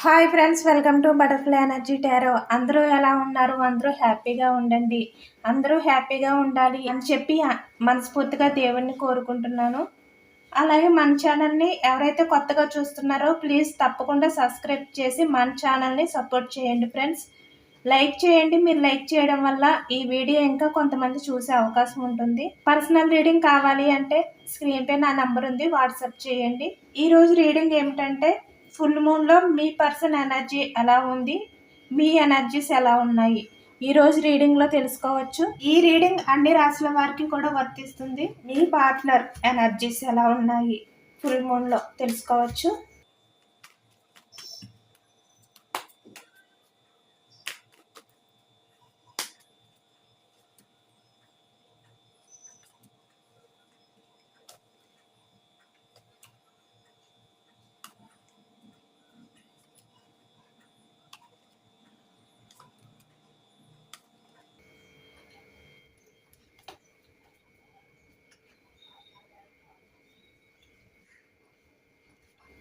Hi friends welcome to butterfly energy tarot అందరూ ఎలా ఉన్నారు? అందరూ హ్యాపీగా ఉండండి. అందరూ హ్యాపీగా ఉండాలి అని చెప్పి మనస్ఫూర్తిగా దేవుణ్ణి కోరుకుంటున్నాను. అలాగే మన ఛానల్ని ఎవరైతే కొత్తగా చూస్తున్నారో ప్లీజ్ తప్పకుండా సబ్స్క్రైబ్ చేసి మన ఛానల్ని సపోర్ట్ చేయండి ఫ్రెండ్స్ లైక్ చేయండి. మీరు లైక్ చేయడం వల్ల ఈ వీడియో ఇంకా కొంతమంది చూసే అవకాశం ఉంటుంది. పర్సనల్ రీడింగ్ కావాలి అంటే స్క్రీన్ పై నా నంబర్ ఉంది. వాట్సాప్ చేయండి. ఈరోజు రీడింగ్ ఏమిటంటే ఫుల్ మూన్లో మీ పర్సన్ ఎనర్జీ ఎలా ఉంది? మీ ఎనర్జీస్ ఎలా ఉన్నాయి? ఈ రోజు రీడింగ్లో తెలుసుకోవచ్చు. ఈ రీడింగ్ అన్ని రాసుల వారికి కూడా వర్తిస్తుంది. మీ పార్ట్నర్ ఎనర్జీస్ ఎలా ఉన్నాయి? ఫుల్ మూన్లో తెలుసుకోవచ్చు.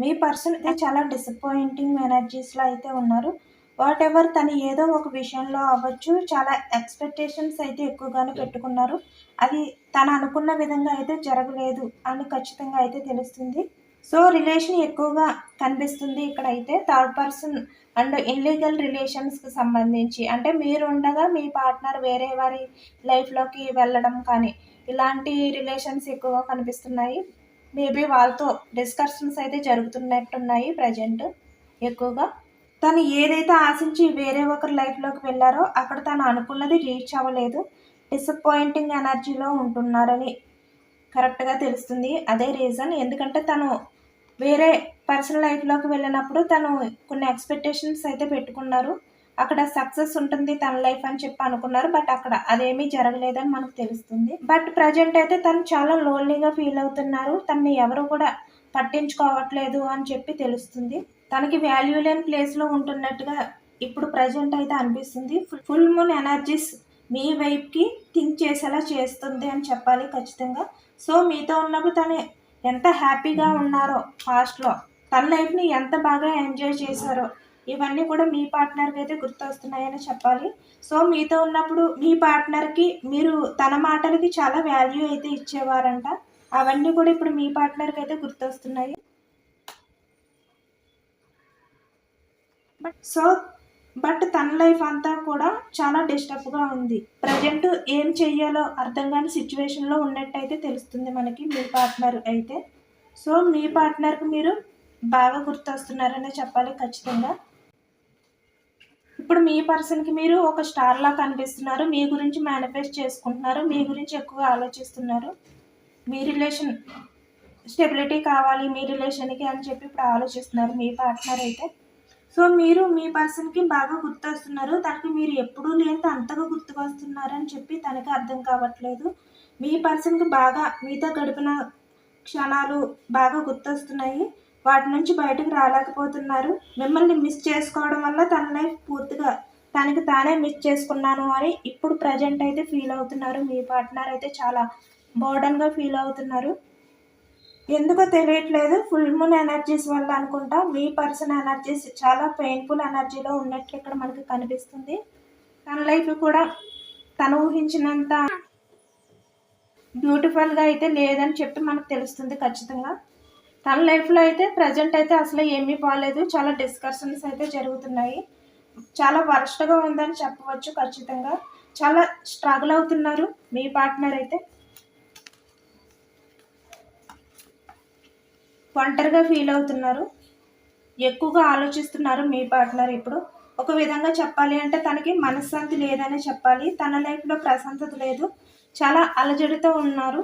మీ పర్సన్ అయితే చాలా డిసప్పాయింటింగ్ ఎనర్జీస్లో అయితే ఉన్నారు. వాట్ ఎవర్ తను ఏదో ఒక విషయంలో అవ్వచ్చు చాలా ఎక్స్పెక్టేషన్స్ అయితే ఎక్కువగానే పెట్టుకున్నారు. అది తను అనుకున్న విధంగా అయితే జరగలేదు అని ఖచ్చితంగా అయితే తెలుస్తుంది. సో రిలేషన్ ఎక్కువగా కనిపిస్తుంది ఇక్కడ అయితే థర్డ్ పర్సన్ అండ్ ఇన్లీగల్ రిలేషన్స్కి సంబంధించి. అంటే మీరు ఉండగా మీ పార్ట్నర్ వేరే వారి లైఫ్లోకి వెళ్ళడం కానీ ఇలాంటి రిలేషన్స్ ఎక్కువగా కనిపిస్తున్నాయి. మేబీ వాళ్ళతో డిస్కషన్స్ అయితే జరుగుతున్నట్టున్నాయి ప్రజెంట్ ఎక్కువగా. తను ఏదైతే ఆశించి వేరే ఒకరి లైఫ్లోకి వెళ్ళారో అక్కడ తను అనుకున్నది రీచ్ అవ్వలేదు. డిసప్పాయింటింగ్ ఎనర్జీలో ఉంటున్నారని కరెక్ట్గా తెలుస్తుంది. అదే రీజన్. ఎందుకంటే తను వేరే పర్సనల్ లైఫ్లోకి వెళ్ళినప్పుడు తను కొన్ని ఎక్స్పెక్టేషన్స్ అయితే పెట్టుకున్నారు. అక్కడ సక్సెస్ ఉంటుంది తన లైఫ్ అని చెప్పి అనుకున్నారు బట్ అక్కడ అదేమీ జరగలేదని మనకు తెలుస్తుంది. బట్ ప్రజెంట్ అయితే తను చాలా లోన్లీగా ఫీల్ అవుతున్నారు. తనని ఎవరు కూడా పట్టించుకోవట్లేదు అని చెప్పి తెలుస్తుంది. తనకి వాల్యూ లేని ప్లేస్లో ఉంటున్నట్టుగా ఇప్పుడు ప్రజెంట్ అయితే అనిపిస్తుంది. ఫుల్ మూన్ ఎనర్జీస్ మీ వైపుకి థింక్ చేసేలా చేస్తుంది అని చెప్పాలి ఖచ్చితంగా. సో మీతో ఉన్నప్పుడు తను ఎంత హ్యాపీగా ఉన్నారో పాస్ట్లో తన లైఫ్ని ఎంత బాగా ఎంజాయ్ చేశారో ఇవన్నీ కూడా మీ పార్ట్నర్కి అయితే గుర్తొస్తున్నాయని చెప్పాలి. సో మీతో ఉన్నప్పుడు మీ పార్ట్నర్కి మీరు తన మాటలకి చాలా వాల్యూ అయితే ఇచ్చేవారంట. అవన్నీ కూడా ఇప్పుడు మీ పార్ట్నర్కి అయితే గుర్తొస్తున్నాయి. బట్ సో బట్ తన లైఫ్ అంతా కూడా చాలా డిస్టర్బ్గా ఉంది. ప్రజెంట్ ఏం చెయ్యాలో అర్థం కాని సిచ్యువేషన్లో ఉన్నట్టయితే తెలుస్తుంది మనకి మీ పార్ట్నర్ అయితే. సో మీ పార్ట్నర్కి మీరు బాగా గుర్తొస్తున్నారనే చెప్పాలి ఖచ్చితంగా. ఇప్పుడు మీ పర్సన్కి మీరు ఒక స్టార్లా కనిపిస్తున్నారు. మీ గురించి మేనిఫెస్ట్ చేసుకుంటున్నారు. మీ గురించి ఎక్కువగా ఆలోచిస్తున్నారు. మీ రిలేషన్ స్టెబిలిటీ కావాలి మీ రిలేషన్కి అని చెప్పి ఇప్పుడు ఆలోచిస్తున్నారు మీ పార్ట్నర్ అయితే. సో మీరు మీ పర్సన్కి బాగా గుర్తొస్తున్నారు. తనకి మీరు ఎప్పుడూ లేని అంతగా గుర్తుకొస్తున్నారని చెప్పి తనకి అర్థం కావట్లేదు. మీ పర్సన్కి బాగా మీతో గడిపిన క్షణాలు బాగా గుర్తొస్తున్నాయి. వాటి నుంచి బయటకు రాలేకపోతున్నారు. మిమ్మల్ని మిస్ చేసుకోవడం వల్ల తన లైఫ్ పూర్తిగా తనకి తానే మిస్ చేసుకున్నాను అని ఇప్పుడు ప్రజెంట్ అయితే ఫీల్ అవుతున్నారు. మీ పార్ట్నర్ అయితే చాలా బోర్డన్గా ఫీల్ అవుతున్నారు. ఎందుకో తెలియట్లేదు. ఫుల్ మూన్ ఎనర్జీస్ వల్ల అనుకుంటా మీ పర్సన్ ఎనర్జీస్ చాలా పెయిన్ఫుల్ ఎనర్జీలో ఉన్నట్లు ఇక్కడ మనకి కనిపిస్తుంది. తన లైఫ్ కూడా తను ఊహించినంత బ్యూటిఫుల్గా అయితే లేదని చెప్పి మనకు తెలుస్తుంది ఖచ్చితంగా. తన లైఫ్లో అయితే ప్రజెంట్ అయితే అసలు ఏమీ బాగాలేదు చాలా డిస్కషన్స్ అయితే జరుగుతున్నాయి. చాలా వరస్ట్గా ఉందని చెప్పవచ్చు ఖచ్చితంగా. చాలా స్ట్రగుల్ అవుతున్నారు మీ పార్ట్నర్ అయితే. ఒంటరిగా ఫీల్ అవుతున్నారు. ఎక్కువగా ఆలోచిస్తున్నారు మీ పార్ట్నర్ ఇప్పుడు. ఒక విధంగా చెప్పాలి అంటే తనకి మనశ్శాంతి లేదనే చెప్పాలి. తన లైఫ్లో ప్రశాంతత లేదు. చాలా అలజడితో ఉన్నారు.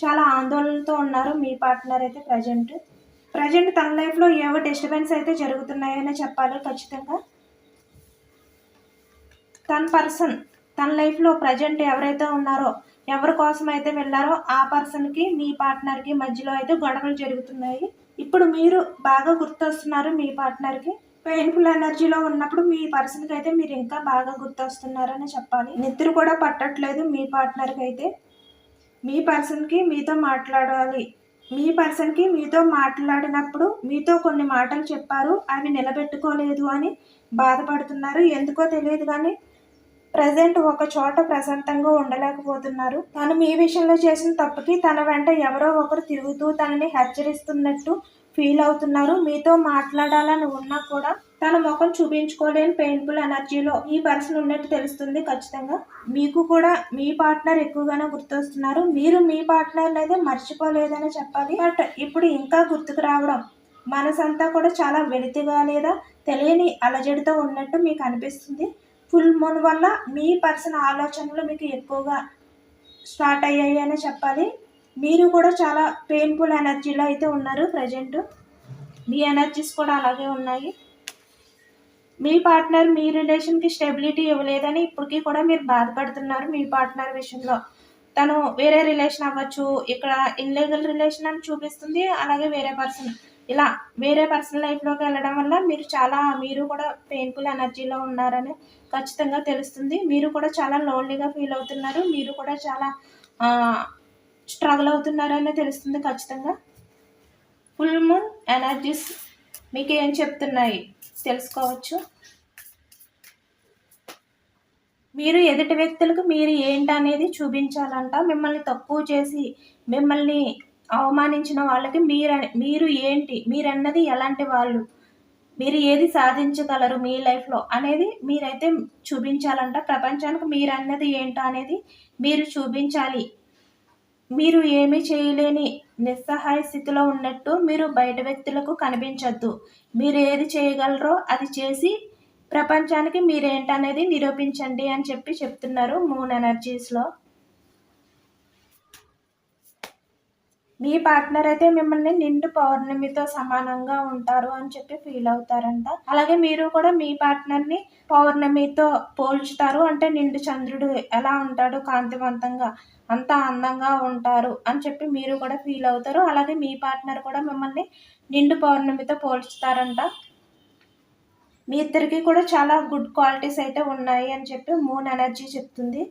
చాలా ఆందోళనతో ఉన్నారు మీ పార్ట్నర్ అయితే ప్రజెంట్. ప్రజెంట్ తన లైఫ్లో ఏవో డిస్టర్బెన్స్ అయితే జరుగుతున్నాయనే చెప్పాలి ఖచ్చితంగా. తన పర్సన్ తన లైఫ్లో ప్రజెంట్ ఎవరైతే ఉన్నారో ఎవరి కోసం అయితే వెళ్ళారో ఆ పర్సన్కి మీ పార్ట్నర్కి మధ్యలో అయితే గొడవలు జరుగుతున్నాయి. ఇప్పుడు మీరు బాగా గుర్తొస్తున్నారు మీ పార్ట్నర్కి పెయిన్ఫుల్ ఎనర్జీలో ఉన్నప్పుడు మీ పర్సన్కి అయితే మీరు ఇంకా బాగా గుర్తొస్తున్నారని చెప్పాలి. నిద్ర కూడా పట్టట్లేదు మీ పార్ట్నర్కి అయితే. మీ పర్సన్కి మీతో మాట్లాడాలి. మీ పర్సన్కి మీతో మాట్లాడినప్పుడు మీతో కొన్ని మాటలు చెప్పారు అవి నిలబెట్టుకోలేదు అని బాధపడుతున్నారు. ఎందుకో తెలియదు కానీ ప్రజెంట్ ఒక చోట ప్రశాంతంగా ఉండలేకపోతున్నారు. తను మీ విషయంలో చేసిన తప్పుకి తన వెంట ఎవరో ఒకరు తిరుగుతూ తనని హెచ్చరిస్తున్నట్టు ఫీల్ అవుతున్నారు. మీతో మాట్లాడాలని ఉన్నా కూడా తన ముఖం చూపించుకోలేని పెయిన్ఫుల్ ఎనర్జీలో ఈ పర్సన్ ఉన్నట్టు తెలుస్తుంది ఖచ్చితంగా. మీకు కూడా మీ పార్ట్నర్ ఎక్కువగానే గుర్తొస్తున్నారు. మీరు మీ పార్ట్నర్ అయితే మర్చిపోలేదని చెప్పాలి. బట్ ఇప్పుడు ఇంకా గుర్తుకు రావడం మనసంతా కూడా చాలా వెలితిగా లేదా తెలియని అలజడితో ఉన్నట్టు మీకు అనిపిస్తుంది. ఫుల్ మూన్ వల్ల మీ పర్సన్ ఆలోచనలు మీకు ఎక్కువగా స్టార్ట్ అయ్యాయి అని చెప్పాలి. మీరు కూడా చాలా పెయిన్ఫుల్ ఎనర్జీలో అయితే ఉన్నారు ప్రజెంట్ మీ ఎనర్జీస్ కూడా అలాగే ఉన్నాయి. మీ పార్ట్నర్ మీ రిలేషన్కి స్టెబిలిటీ ఇవ్వలేదని ఇప్పటికీ కూడా మీరు బాధపడుతున్నారు మీ పార్ట్నర్ విషయంలో. తను వేరే రిలేషన్ అవ్వచ్చు ఇక్కడ ఇన్లీగల్ రిలేషన్ అని చూపిస్తుంది అలాగే వేరే పర్సన్ ఇలా వేరే పర్సనల్ లైఫ్లోకి వెళ్ళడం వల్ల మీరు చాలా మీరు కూడా పెయిన్ఫుల్ ఎనర్జీలో ఉన్నారని ఖచ్చితంగా తెలుస్తుంది. మీరు కూడా చాలా లోన్లీగా ఫీల్ అవుతున్నారు. మీరు కూడా చాలా స్ట్రగుల్ అవుతున్నారని తెలుస్తుంది ఖచ్చితంగా. ఫుల్ మూన్ ఎనర్జీస్ మీకు ఏం చెప్తున్నాయి? తెలుసుకోవచ్చు. మీరు ఎదుటి వ్యక్తులకు మీరు ఏంటనేది చూపించాలంట. మిమ్మల్ని తక్కువ చేసి మిమ్మల్ని అవమానించిన వాళ్ళకి మీరు మీరు ఏంటి మీరన్నది ఎలాంటి వాళ్ళు మీరు ఏది సాధించగలరు మీ లైఫ్లో అనేది మీరైతే చూపించాలంట. ప్రపంచానికి మీరు అన్నది ఏంటో అనేది మీరు చూపించాలి. మీరు ఏమీ చేయలేని నిస్సహాయ స్థితిలో ఉన్నట్టు మీరు బయట వ్యక్తులకు కనిపించద్దు. మీరు ఏది చేయగలరో అది చేసి ప్రపంచానికి మీరేంటనేది నిరూపించండి అని చెప్పి చెప్తున్నారు మూన్ ఎనర్జీస్లో. మీ పార్ట్నర్ అయితే మిమ్మల్ని నిండు పౌర్ణమితో సమానంగా ఉంటారు అని చెప్పి ఫీల్ అవుతారంట. అలాగే మీరు కూడా మీ పార్ట్నర్ని పౌర్ణమితో పోల్చుతారు. అంటే నిండు చంద్రుడు ఎలా ఉంటాడు? కాంతివంతంగా అంత అందంగా ఉంటారు అని చెప్పి మీరు కూడా ఫీల్ అవుతారు. అలాగే మీ పార్ట్నర్ కూడా మిమ్మల్ని నిండు పౌర్ణమితో పోల్చుతారంట. మీ ఇద్దరికి కూడా చాలా గుడ్ క్వాలిటీస్ అయితే ఉన్నాయి అని చెప్పి మూన్ ఎనర్జీ చెప్తుంది.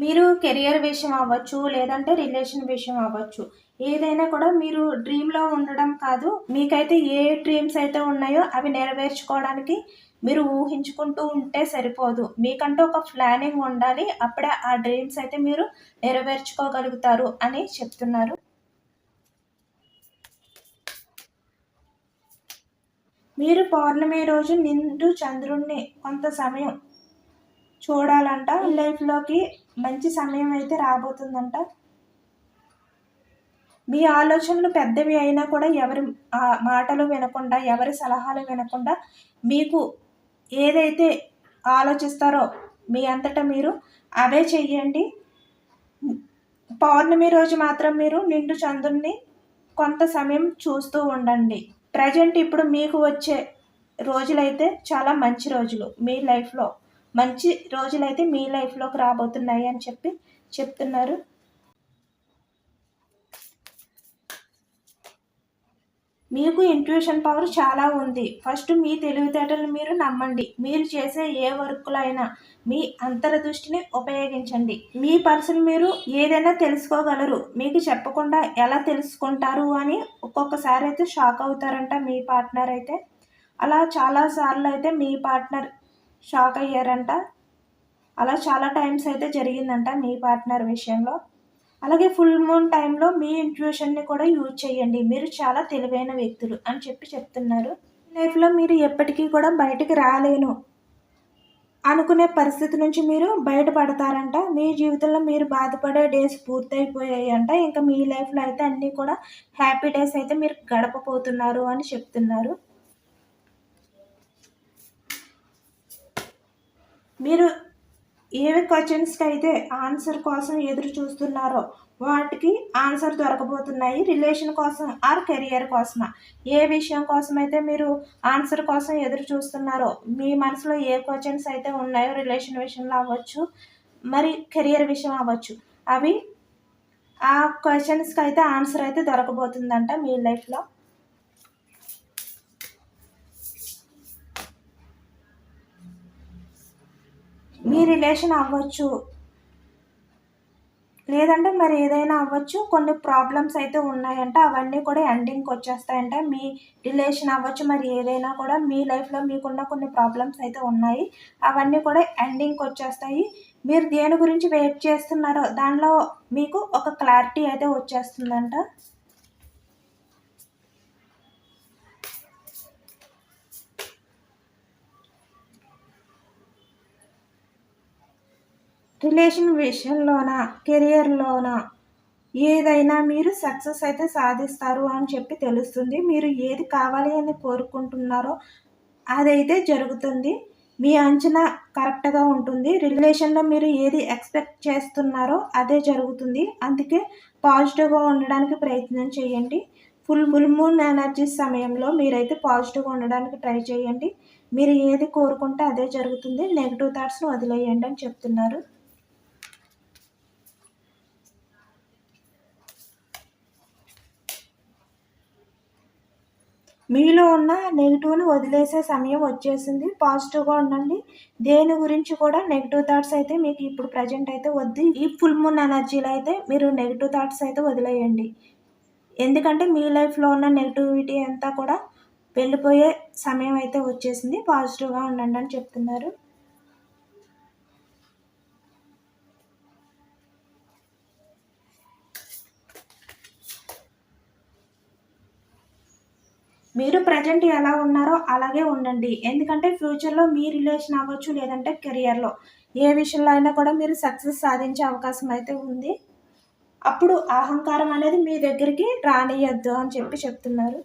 మీరు కెరియర్ విషయం అవ్వచ్చు లేదంటే రిలేషన్ విషయం అవ్వచ్చు. ఏదైనా కూడా మీరు డ్రీమ్లో ఉండడం కాదు. మీకైతే ఏ డ్రీమ్స్ అయితే ఉన్నాయో అవి నెరవేర్చుకోవడానికి మీరు ఊహించుకుంటూ ఉంటే సరిపోదు. మీకంటూ ఒక ప్లానింగ్ ఉండాలి. అప్పుడే ఆ డ్రీమ్స్ అయితే మీరు నెరవేర్చుకోగలుగుతారు అని చెప్తున్నారు. మీరు పౌర్ణమి రోజు నిండు చంద్రుణ్ణి కొంత సమయం చూడాలంట. లైఫ్లోకి మంచి సమయం అయితే రాబోతుందంట. మీ ఆలోచనలు పెద్దవి అయినా కూడా ఎవరి మాటలు వినకుండా ఎవరి సలహాలు వినకుండా మీకు ఏదైతే ఆలోచిస్తారో మీ అంతటా మీరు అవే చెయ్యండి. పౌర్ణమి రోజు మాత్రం మీరు నిండు చంద్రుడిని కొంత సమయం చూస్తూ ఉండండి. ప్రజెంట్ ఇప్పుడు మీకు వచ్చే రోజులైతే చాలా మంచి రోజులు మీ లైఫ్లో మంచి రోజులైతే మీ లైఫ్లోకి రాబోతున్నాయి అని చెప్పి చెప్తున్నారు. మీకు ఇంట్యూషన్ పవర్ చాలా ఉంది. ఫస్ట్ మీ తెలివితేటలు మీరు నమ్మండి. మీరు చేసే ఏ వర్క్లైనా మీ అంతర్దృష్టిని ఉపయోగించండి. మీ పర్సన్ మీరు ఏదైనా తెలుసుకోగలరు. మీకు చెప్పకుండా ఎలా తెలుసుకుంటారు అని ఒక్కొక్కసారి అయితే షాక్ అవుతారంట మీ పార్ట్నర్ అయితే. అలా చాలాసార్లు అయితే మీ పార్ట్నర్ షాక్ అయ్యారంట. అలా చాలా టైమ్స్ అయితే జరిగిందంట మీ పార్ట్నర్ విషయంలో. అలాగే ఫుల్ మూన్ టైంలో మీ ఇంట్యూషన్ని కూడా యూజ్ చేయండి. మీరు చాలా తెలివైన వ్యక్తులు అని చెప్పి చెప్తున్నారు. లైఫ్లో మీరు ఎప్పటికీ కూడా బయటికి రాలేను అనుకునే పరిస్థితి నుంచి మీరు బయటపడతారంట. మీ జీవితంలో మీరు బాధపడే డేస్ పూర్తయిపోయాయి అంట ఇంకా మీ లైఫ్లో అయితే అన్నీ కూడా హ్యాపీ డేస్ అయితే మీరు గడపపోతున్నారు అని చెప్తున్నారు. మీరు ఏ క్వశ్చన్స్కి అయితే ఆన్సర్ కోసం ఎదురు చూస్తున్నారో వాటికి ఆన్సర్ దొరకబోతున్నాయి. రిలేషన్ కోసం ఆర్ కెరియర్ కోసమా? ఏ విషయం కోసం అయితే మీరు ఆన్సర్ కోసం ఎదురు చూస్తున్నారో మీ మనసులో ఏ క్వశ్చన్స్ అయితే ఉన్నాయో రిలేషన్ విషయంలో అవ్వచ్చు మరి కెరియర్ విషయం అవ్వచ్చు. అవి ఆ క్వశ్చన్స్కి అయితే ఆన్సర్ అయితే దొరకబోతుందంట మీ లైఫ్లో మీ రిలేషన్ అవ్వచ్చు. లేదంటే మరి ఏదైనా అవ్వచ్చు. కొన్ని ప్రాబ్లమ్స్ అయితే ఉన్నాయంట. అవన్నీ కూడా ఎండింగ్కి వచ్చేస్తాయంట. మీ రిలేషన్ అవ్వచ్చు. మరి ఏదైనా కూడా మీ లైఫ్లో మీకున్న కొన్ని ప్రాబ్లమ్స్ అయితే ఉన్నాయి. అవన్నీ కూడా ఎండింగ్కి వచ్చేస్తాయి. మీరు దేని గురించి వెయిట్ చేస్తున్నారో దానిలో మీకు ఒక క్లారిటీ అయితే వచ్చేస్తుందంట. రిలేషన్ విషయంలోనా కెరియర్లోనా? ఏదైనా మీరు సక్సెస్ అయితే సాధిస్తారు అని చెప్పి తెలుస్తుంది. మీరు ఏది కావాలి అని కోరుకుంటున్నారో అదైతే జరుగుతుంది. మీ అంచనా కరెక్ట్గా ఉంటుంది. రిలేషన్లో మీరు ఏది ఎక్స్పెక్ట్ చేస్తున్నారో అదే జరుగుతుంది. అందుకే పాజిటివ్గా ఉండడానికి ప్రయత్నం చేయండి. ఫుల్ ఫుల్ మూన్ ఎనర్జీ సమయంలో మీరైతే పాజిటివ్గా ఉండడానికి ట్రై చేయండి. మీరు ఏది కోరుకుంటే అదే జరుగుతుంది. నెగిటివ్ థాట్స్ను వదిలేయండి అని చెప్తున్నారు. మీలో ఉన్న నెగిటివ్ని వదిలేసే సమయం వచ్చేసింది. పాజిటివ్గా ఉండండి. దేని గురించి కూడా నెగిటివ్ థాట్స్ అయితే మీకు ఇప్పుడు ప్రజెంట్ అయితే వద్దు. ఈ ఫుల్ మూన్ ఎనర్జీలో అయితే మీరు నెగిటివ్ థాట్స్ అయితే వదిలేయండి. ఎందుకంటే మీ లైఫ్లో ఉన్న నెగిటివిటీ అంతా కూడా వెళ్ళిపోయే సమయం అయితే వచ్చేసింది. పాజిటివ్గా ఉండండి అని చెప్తున్నారు. మీరు ప్రజెంట్ ఎలా ఉన్నారో అలాగే ఉండండి. ఎందుకంటే ఫ్యూచర్లో మీ రిలేషన్ అవ్వచ్చు లేదంటే కెరియర్లో ఏ విషయంలో అయినా కూడా మీరు సక్సెస్ సాధించే అవకాశం అయితే ఉంది. అప్పుడు అహంకారం అనేది మీ దగ్గరికి రానియద్దు అని చెప్పి చెప్తున్నారు.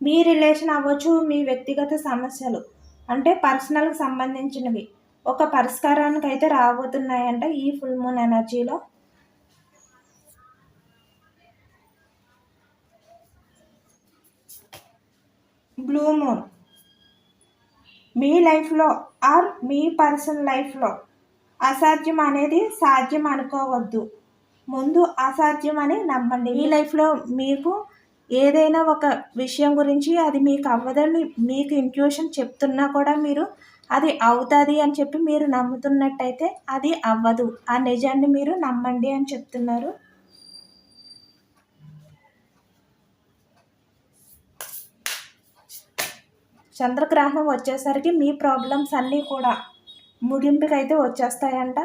మీ రిలేషన్ అవ్వచ్చు మీ వ్యక్తిగత సమస్యలు అంటే పర్సనల్కి సంబంధించినవి. ఒక పరిష్కారానికి అయితే రాబోతున్నాయంట ఈ ఫుల్ మూన్ ఎనర్జీలో బ్లూ మూన్ మీ లైఫ్లో ఆర్ మీ పర్సనల్ లైఫ్లో అసాధ్యం అనేది సాధ్యం అనుకోవద్దు. ముందు అసాధ్యం అని నమ్మండి. మీ లైఫ్లో మీకు ఏదైనా ఒక విషయం గురించి అది మీకు అవ్వదని మీకు ఇంట్యూషన్ చెప్తున్నా కూడా మీరు అది అవుతుంది అని చెప్పి మీరు నమ్ముతున్నట్టయితే అది అవ్వదు. ఆ నిజాన్ని మీరు నమ్మండి అని చెప్తున్నారు. చంద్రగ్రహణం వచ్చేసరికి మీ ప్రాబ్లమ్స్ అన్నీ కూడా ముగింపుకైతే వచ్చేస్తాయంట.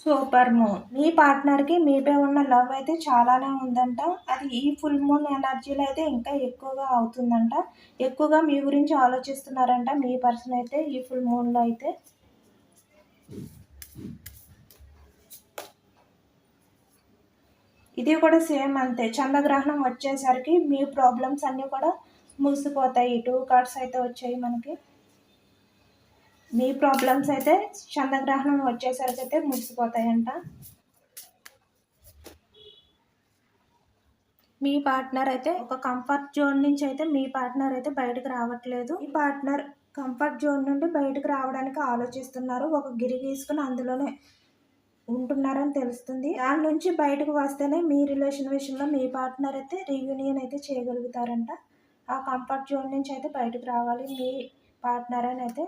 సూపర్ మూన్ మీ పార్ట్నర్కి మీపై ఉన్న లవ్ అయితే చాలానే ఉందంట. అది ఈ ఫుల్ మూన్ ఎనర్జీలో అయితే ఇంకా ఎక్కువగా అవుతుందంట. ఎక్కువగా మీ గురించి ఆలోచిస్తున్నారంట మీ పర్సన్ అయితే ఈ ఫుల్ మూన్లో అయితే. ఇది కూడా సేమ్ అంతే. చంద్రగ్రహణం వచ్చేసరికి మీ ప్రాబ్లమ్స్ అన్నీ కూడా ముగిసిపోతాయి. టూ కార్డ్స్ అయితే వచ్చాయి మనకి. మీ ప్రాబ్లమ్స్ అయితే చంద్రగ్రహణం వచ్చేసరికి అయితే ముగిసిపోతాయంట. మీ పార్ట్నర్ అయితే ఒక కంఫర్ట్ జోన్ నుంచి అయితే మీ పార్ట్నర్ అయితే బయటకు రావట్లేదు. ఈ పార్ట్నర్ కంఫర్ట్ జోన్ నుండి బయటకు రావడానికి ఆలోచిస్తున్నారు. ఒక గిరి గీసుకుని అందులోనే ఉంటున్నారని తెలుస్తుంది. దాని నుంచి బయటకు వస్తేనే మీ రిలేషన్ విషయంలో మీ పార్ట్నర్ అయితే రీయూనియన్ అయితే చేయగలుగుతారంట. ఆ కంఫర్ట్ జోన్ నుంచి అయితే బయటకు రావాలి. మీ పార్ట్నర్ అని అయితే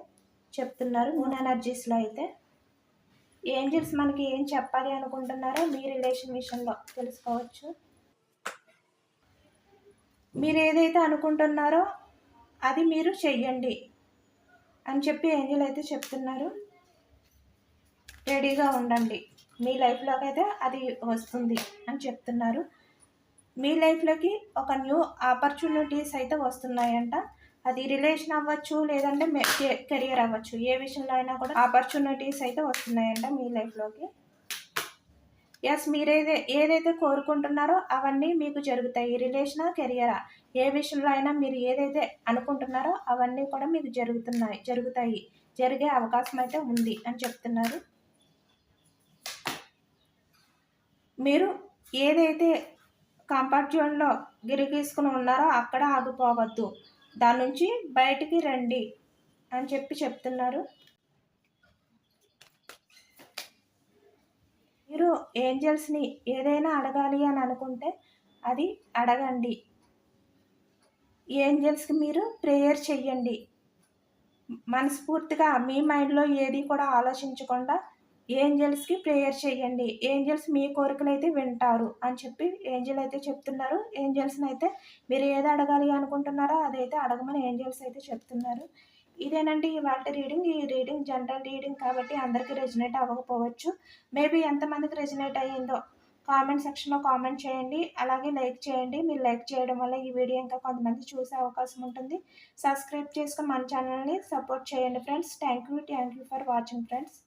చెప్తున్నారు మూన్ ఎనర్జీస్లో అయితే. ఏంజిల్స్ మనకి ఏం చెప్పాలి అనుకుంటున్నారో మీ రిలేషన్ విషయంలో తెలుసుకోవచ్చు. మీరు ఏదైతే అనుకుంటున్నారో అది మీరు చెయ్యండి అని చెప్పి ఏంజిల్ అయితే చెప్తున్నారు. రెడీగా ఉండండి. మీ లైఫ్లోకి అయితే అది వస్తుంది అని చెప్తున్నారు. మీ లైఫ్లోకి ఒక న్యూ ఆపర్చునిటీస్ అయితే వస్తున్నాయంట. అది రిలేషన్ అవ్వచ్చు లేదంటే కెరియర్ అవ్వచ్చు. ఏ విషయంలో అయినా కూడా ఆపర్చునిటీస్ అయితే వస్తున్నాయంట మీ లైఫ్లోకి ఎస్ మీరేదే ఏదైతే కోరుకుంటున్నారో అవన్నీ మీకు జరుగుతాయి. రిలేషనా కెరియరా ఏ విషయంలో అయినా మీరు ఏదైతే అనుకుంటున్నారో అవన్నీ కూడా మీకు జరుగుతున్నాయి జరుగుతాయి జరిగే అవకాశం అయితే ఉంది అని చెప్తున్నారు. మీరు ఏదైతే కంఫర్ట్ జోన్లో గిరిగీసుకుని ఉన్నారో అక్కడ ఆగిపోవద్దు. దాని నుంచి బయటికి రండి అని చెప్పి చెప్తున్నారు. మీరు ఏంజల్స్ని ఏదైనా అడగాలి అని అనుకుంటే అది అడగండి. ఏంజల్స్కి మీరు ప్రేయర్ చెయ్యండి. మనస్ఫూర్తిగా మీ మైండ్లో ఏది కూడా ఆలోచించకుండా ఏంజల్స్కి ప్రేయర్ చేయండి. ఏంజల్స్ మీ కోరికలు అయితే వింటారు అని చెప్పి ఏంజల్ అయితే చెప్తున్నారు. ఏంజల్స్ని అయితే మీరు ఏది అడగాలి అనుకుంటున్నారో అదైతే అడగమని ఏంజల్స్ అయితే చెప్తున్నారు. ఇదేనండి ఇవాళ రీడింగ్. ఈ రీడింగ్ జనరల్ రీడింగ్ కాబట్టి అందరికీ రెజినేట్ అవ్వకపోవచ్చు. మేబీ ఎంతమందికి రెజినేట్ అయ్యిందో కామెంట్ సెక్షన్లో కామెంట్ చేయండి. అలాగే లైక్ చేయండి. మీరు లైక్ చేయడం వల్ల ఈ వీడియో ఇంకా కొంతమంది చూసే అవకాశం ఉంటుంది. సబ్స్క్రైబ్ చేసుకుని మన ఛానల్ని సపోర్ట్ చేయండి friends. Thank you thank you for watching friends.